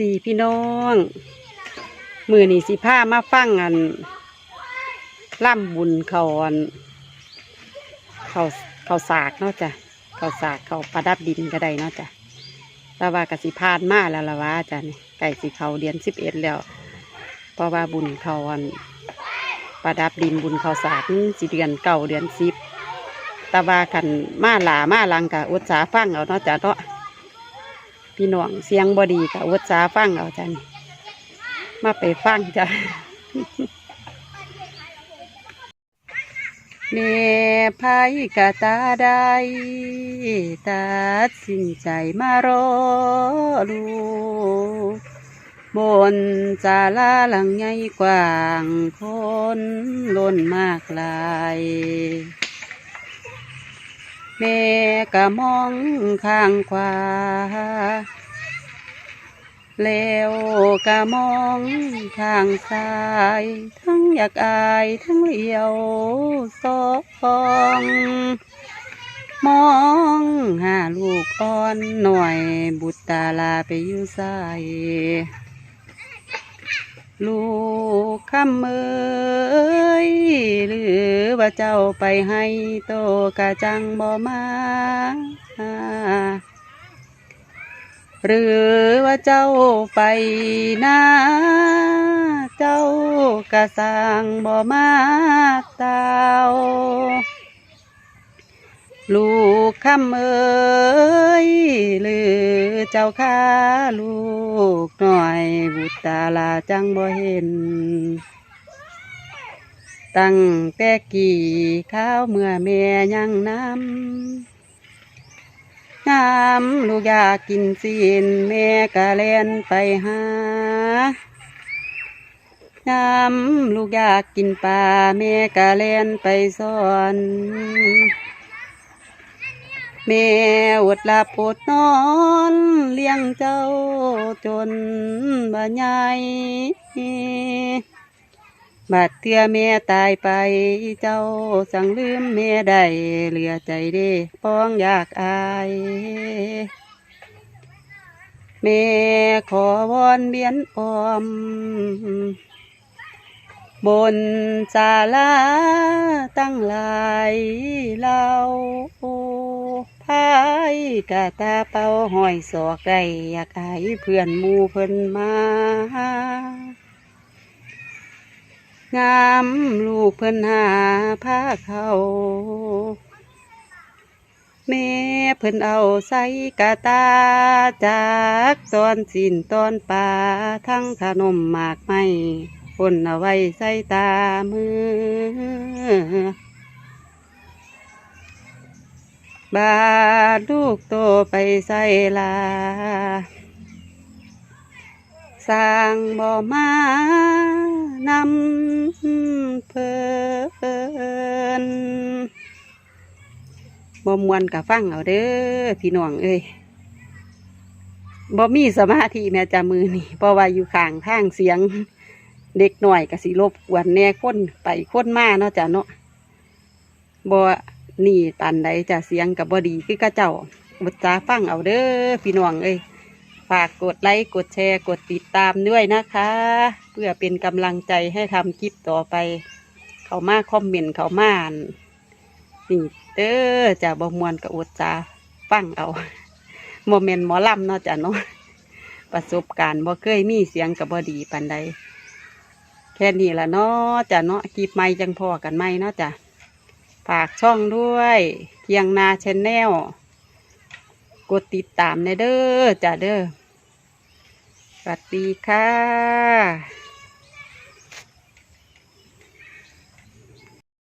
ดีพี่น้องมือนี่สิผ้ามาฟังอันล่ำบุญเขาอันเขาเขาสากเนาะจ้ะเขาสากเขาประดับดินก็ได้เนาะจ้ะแต่ว่ากสิพานมาแล้วละวะจ้ะนี่ไก่สีเขาเดือนสิบเอ็ดแล้ว เพราะว่าบุญเขาอันประดับดินบุญเขาสากนี่สิเดือนเก่าเดือนสิบแต่ว่ากันมาหลามาลังกะอุตสาฟังเอาเนาะจ้ะเนาะ พี่น้องเสียงบอดีกับวัดสาฟังเอาจ้ะนี่มาไปฟังจ้ะเมพายกะตาได้ตัดสินใจมารอลูบนจาลาหลังใหญ่กว้างคนล้นมากลาย แม่ก็มองข้างขวา แล้วก็มองข้างซ้าย ทั้งอยากอายทั้งเหลียวสองมองหาลูกอ่อนหน่อย บุตรตาลาไปอยู่ใส่ลูกคำเอ้ยห รือว่าเจ้าไปให้โตกะจังบ่มา หรือว่าเจ้าไปนาเจ้ากะสร้างบ่มาเต้าลูกคำเอ้ยหรือเจ้าข้าลูกหน่อยบุตรตาลาจังบ่เห็น ตั้งแต่กี่ข้าวเมื่อแม่ยังน้ำน้ำลูกอยากกินสินแม่กะเล่นไปหาน้ำลูกอยากกินปลาแม่กะเล่นไปซ่อนแม่อดหลับอดนอนเลี้ยงเจ้าจนบ่ใหญ่ บัดเทื่อแม่ตายไปเจ้าสั่งลืมแม่ได้เหลือใจเด้ป้องอยากอาย แม่ขอวอนเบียนออม บนศาลาตั้งหลายเล่าพายกะตาเป่าห้อยศอกได้อยากให้เพื่อนมูเพิ่นมา งามลูกเพิ่นหาผ้าเขาแม่เพิ่นเอาใส่กะตาจากตอนสินตอนป่าทั้งขนมหมากไม้คนเอาไว้ใส่ตามือ บาดลูกโตไปใส่ลา สร้างบ่มานำเพลินบ่มวนกับฟังเอาเด้อพี่น้องเอ้ยบ่มีสมาธิแม่จามือนี่เพราะว่าอยู่ข้างทางเสียง เด็กหน่อยก็สิรบกวนแน่คนไปคนมาเนาะจ้ะเนาะบ่นี่ปานใดจะเสียงกับบ่ดีคือกระเจ้าบดจ้าฟังเอาเด้อพี่น้องเอ้ย ฝากกดไลค์กดแชร์กดติดตามด้วยนะคะ เพื่อเป็นกำลังใจให้ทำคลิปต่อไป เขามาคอมเมนต์เขามาอ่านนี่เด้อจะบ่มวนกับอดจาฟังเอาโมเมนต์หมอลำเนาะจ้ะเนาะประสบการณ์บ่เคยมีเสียงกับบ่ดีปานใดแค่นี้ละเนาะจ้ะเนาะคลิปใหม่จังพอกันไหมเนาะจ้ะฝากช่องด้วยเคียงนาชแนลกดติดตามในเด้อจ้ะเด้อ สวัสดีค่ะ